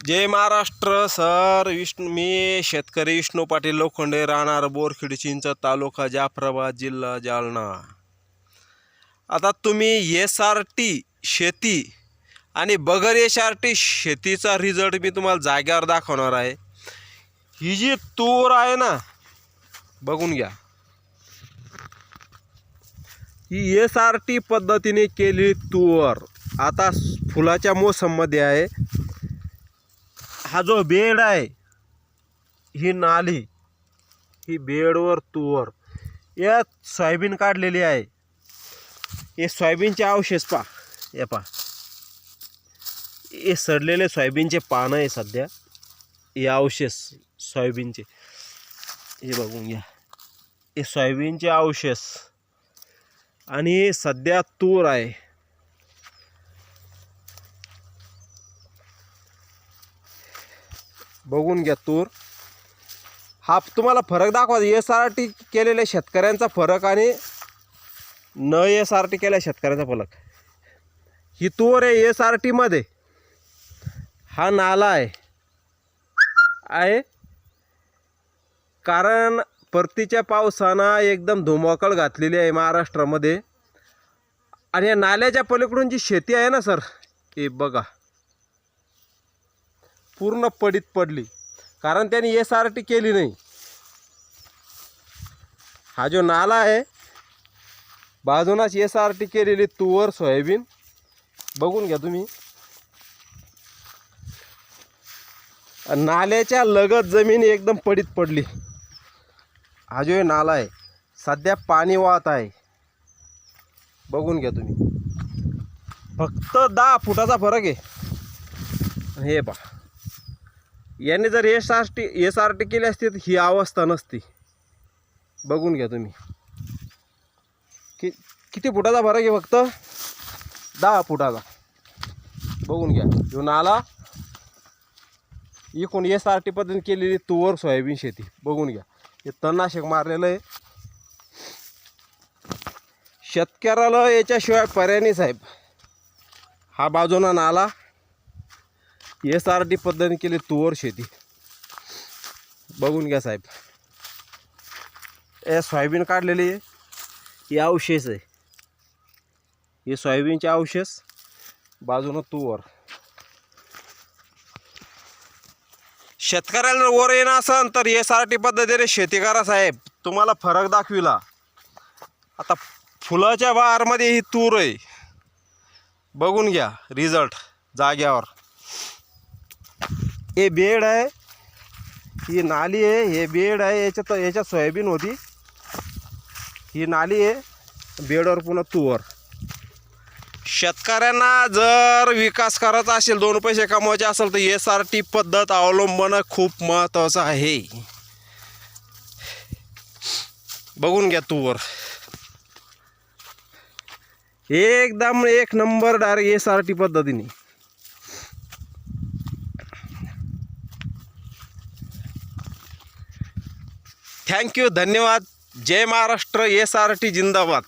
जय Maharashtra sir Vishnu मी शेतकरी विष्णू पाटील लोखंडे राहणार बोरखेड चिंच तालुका जाफराबाद जिल्हा जालना. आता तुम्ही एस आर टी शेती आणि बगर एस आर टी शेतीचा रिझल्ट मी तुम्हाला जाग्यावर दाखवणार आहे. ही जी तूर आहे ना बघून घ्या. ही एस आर टी पद्धतीने केली तूर आता फुलाच्या मोसममध्ये आहे. हा जो बेड आहे ही नाली ही बेडवर तुवर. यात सोयाबीन काढलेली आहे. हे सोयाबीनचे अवशेष पा हे पा हे सडलेले सोयाबीनचे पानं आहे सध्या. हे अवशेष सोयाबीनचे. हे बघून घ्या. हे सोयाबीनचे अवशेष. आणि हे सध्या तूर आहे. बघून घ्या तूर. हा तुम्हाला फरक दाखवा. एस आर टी केलेल्या शेतकऱ्यांचा फरक आणि न एस आर टी केल्या शेतकऱ्यांचा फरक. ही तूर आहे एस आर टीमध्ये हा नाला आहे. आहे. कारण परतीच्या पावसानं एकदम धुमाकळ घातलेली आहे महाराष्ट्रामध्ये. आणि या नाल्याच्या पलीकडून जी शेती आहे ना सर हे बघा. पूर्ण पडीत पडली. कारण त्यांनी एस आर टी केली नाही. हा जो नाला आहे बाजूनच एस आर टी केलेली तुवर सोयाबीन. बघून घ्या तुम्ही. नाल्याच्या लगत जमीन एकदम पडीत पडली. हा जो हे नाला आहे सध्या पाणी वाहत आहे. बघून घ्या तुम्ही. फक्त दहा फुटाचा फरक आहे. हे पहा. याने जर S R T S R T केली असती तर ही अवस्था नसती. बघून घ्या तुम्ही. कि किती फुटाचा फरक आहे फक्त? दहा फुटाचा. बघून घ्या. घेऊन आला. एकूण एस आर टी पद्धतीने केलेली तुवर सोयाबीन शेती. बघून घ्या. हे तणनाशक मारलेलं आहे. शेतकऱ्याला याच्याशिवाय पर्याय नाही साहेब. हा बाजूनं नाला. एस आर टी पद्धतीने केली तुवर शेती. बघून घ्या साहेब. हे सोयाबीन काढलेली आहे. हे अवशेष आहे. हे सोयाबीनचे अवशेष बाजूनं तुवर शेतकऱ्याला वर येणं असन तर एस आर टी पद्धतीने शेती करा साहेब. तुम्हाला फरक दाखविला. आता फुलाच्या बहारमध्ये ही तूर आहे. बघून घ्या. रिझल्ट जाग्यावर. हे बेड आहे ही नाली आहे हे बेड आहे याच्यात याच्यात सोयाबीन होती। ही नाली आहे बेडवर पुन्हा तुवर शेतकऱ्यांना जर विकास करायचा असेल दोन पैसे कमवायचे असेल तर एस आर टी पद्धत अवलंबन खूप महत्त्वाचं आहे. बघून घ्या तुवर एकदम एक number direct S R T पद्धतीने. थँक्यू धन्यवाद. जय महाराष्ट्र एस आर टी जिंदाबाद.